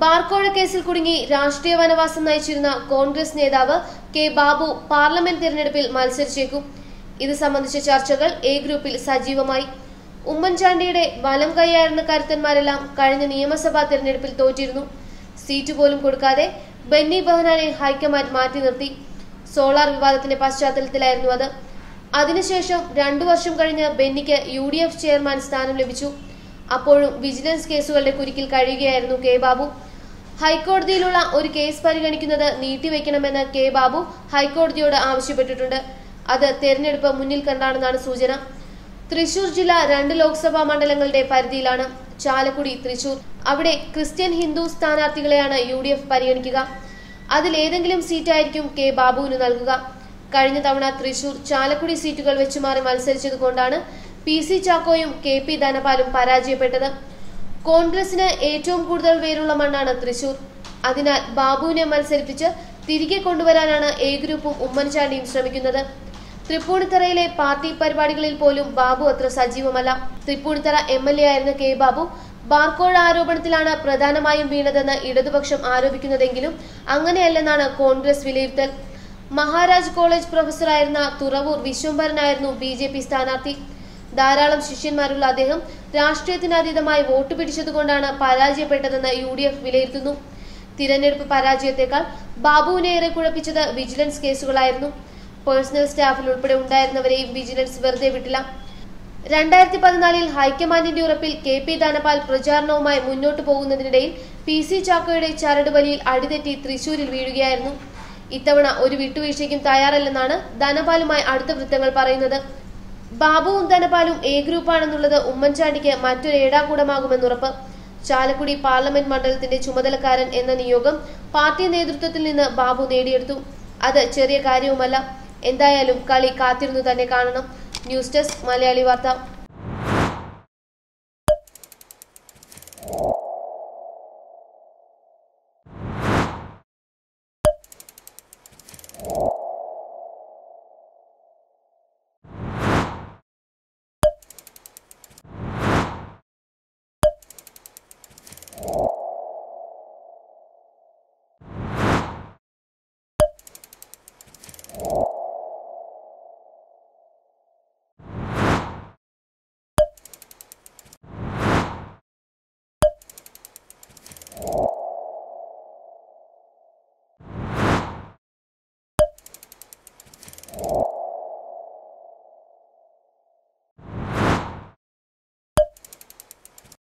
ബാർക്കോഴ കേസിൽ കുടുങ്ങി രാഷ്ട്രീയ വനവാസം നയിച്ചിരുന്ന കോൺഗ്രസ് നേതാവ് കെ ബാബു പാർലമെന്റ് തിരഞ്ഞെടുപ്പിൽ മത്സരിച്ചേക്കും. ഇത് സംബന്ധിച്ച ചർച്ചകൾ എ ഗ്രൂപ്പിൽ സജീവമായി. ഉമ്മൻചാണ്ടിയുടെ വലം കൈയായിരുന്ന കരുത്തന്മാരെല്ലാം കഴിഞ്ഞ നിയമസഭാ തിരഞ്ഞെടുപ്പിൽ തോറ്റിരുന്നു. സീറ്റ് പോലും കൊടുക്കാതെ ബെന്നി ബഹനാനെ ഹൈക്കമാൻഡ് മാറ്റി നിർത്തി. സോളാർ വിവാദത്തിന്റെ പശ്ചാത്തലത്തിലായിരുന്നു അത്. അതിനുശേഷം രണ്ടു വർഷം കഴിഞ്ഞ് ബെന്നിക്ക് യു ഡി എഫ് ചെയർമാൻ സ്ഥാനം ലഭിച്ചു. അപ്പോഴും വിജിലൻസ് കേസുകളുടെ കുരുക്കിൽ കഴിയുകയായിരുന്നു കെ ബാബു. ഹൈക്കോടതിയിലുള്ള ഒരു കേസ് പരിഗണിക്കുന്നത് നീട്ടിവെക്കണമെന്ന് കെ ബാബു ഹൈക്കോടതിയോട് ആവശ്യപ്പെട്ടിട്ടുണ്ട്. അത് തെരഞ്ഞെടുപ്പ് മുന്നിൽ കണ്ടാണെന്നാണ് സൂചന. തൃശൂർ ജില്ല രണ്ട് ലോക്സഭാ മണ്ഡലങ്ങളുടെ പരിധിയിലാണ്. ചാലക്കുടി തൃശൂർ. അവിടെ ക്രിസ്ത്യൻ ഹിന്ദു സ്ഥാനാർത്ഥികളെയാണ് യു ഡി എഫ് പരിഗണിക്കുക. അതിലേതെങ്കിലും സീറ്റായിരിക്കും കെ ബാബുവിന് നൽകുക. കഴിഞ്ഞ തവണ തൃശൂർ ചാലക്കുടി സീറ്റുകൾ വെച്ചുമാറി മത്സരിച്ചതുകൊണ്ടാണ് പി സി ചാക്കോയും കെ പി ധനപാലും പരാജയപ്പെട്ടത്. കോൺഗ്രസിന് ഏറ്റവും കൂടുതൽ പേരുള്ള മണ്ണാണ് തൃശൂർ. അതിനാൽ ബാബുവിനെ മത്സരിപ്പിച്ച് തിരികെ കൊണ്ടുവരാനാണ് എ ഗ്രൂപ്പും ഉമ്മൻചാണ്ടിയും ശ്രമിക്കുന്നത്. തൃപ്പൂണിത്തറയിലെ പാർട്ടി പരിപാടികളിൽ പോലും ബാബു അത്ര സജീവമല്ല. തൃപ്പൂണിത്തറ എം എൽ എ ആയിരുന്ന കെ ബാബു ബാർക്കോഴ ആരോപണത്തിലാണ് പ്രധാനമായും വീണതെന്ന് ഇടതുപക്ഷം ആരോപിക്കുന്നതെങ്കിലും അങ്ങനെയല്ലെന്നാണ് കോൺഗ്രസ് വിലയിരുത്തൽ. മഹാരാജ് കോളേജ് പ്രൊഫസറായിരുന്ന തുറവൂർ വിശ്വംഭരനായിരുന്നു ബി ജെ പി സ്ഥാനാർത്ഥി. ധാരാളം ശിഷ്യന്മാരുള്ള അദ്ദേഹം രാഷ്ട്രീയത്തിനതീതമായി വോട്ട് പിടിച്ചതുകൊണ്ടാണ് പരാജയപ്പെട്ടതെന്ന് യു ഡി എഫ് വിലയിരുത്തുന്നു. തിരഞ്ഞെടുപ്പ് പരാജയത്തെക്കാൾ ബാബുവിനെ ഏറെ കുഴപ്പിച്ചത് വിജിലൻസ് കേസുകളായിരുന്നു. പേഴ്സണൽ സ്റ്റാഫിൽ ഉൾപ്പെടെ ഉണ്ടായിരുന്നവരെയും വിജിലൻസ് വെറുതെ വിട്ടില്ല. രണ്ടായിരത്തി പതിനാലിൽ ഹൈക്കമാൻഡിന്റെ ഉറപ്പിൽ കെ പി ധനപാൽ പ്രചാരണവുമായി മുന്നോട്ടു പോകുന്നതിനിടയിൽ പി സി ചാക്കോയുടെ ചരടുവലിയിൽ അടിതെറ്റി തൃശൂരിൽ വീഴുകയായിരുന്നു. ഇത്തവണ ഒരു വിട്ടുവീഴ്ചയ്ക്കും തയ്യാറല്ലെന്നാണ് ധനപാലുമായി അടുത്ത വൃത്തങ്ങൾ പറയുന്നത്. ബാബു ധനപാലും എ ഗ്രൂപ്പാണെന്നുള്ളത് ഉമ്മൻചാണ്ടിക്ക് മറ്റൊരു ഏടാകൂടമാകുമെന്നുറപ്പ് ചാലക്കുടി പാർലമെന്റ് മണ്ഡലത്തിന്റെ ചുമതലക്കാരൻ എന്ന നിയോഗം പാർട്ടി നേതൃത്വത്തിൽ നിന്ന് ബാബു നേടിയെടുത്തു. അത് ചെറിയ കാര്യവുമല്ല. എന്തായാലും കളി കാത്തിരുന്നു തന്നെ കാണണം. ന്യൂസ് ഡെസ്ക് മലയാളി വാർത്ത.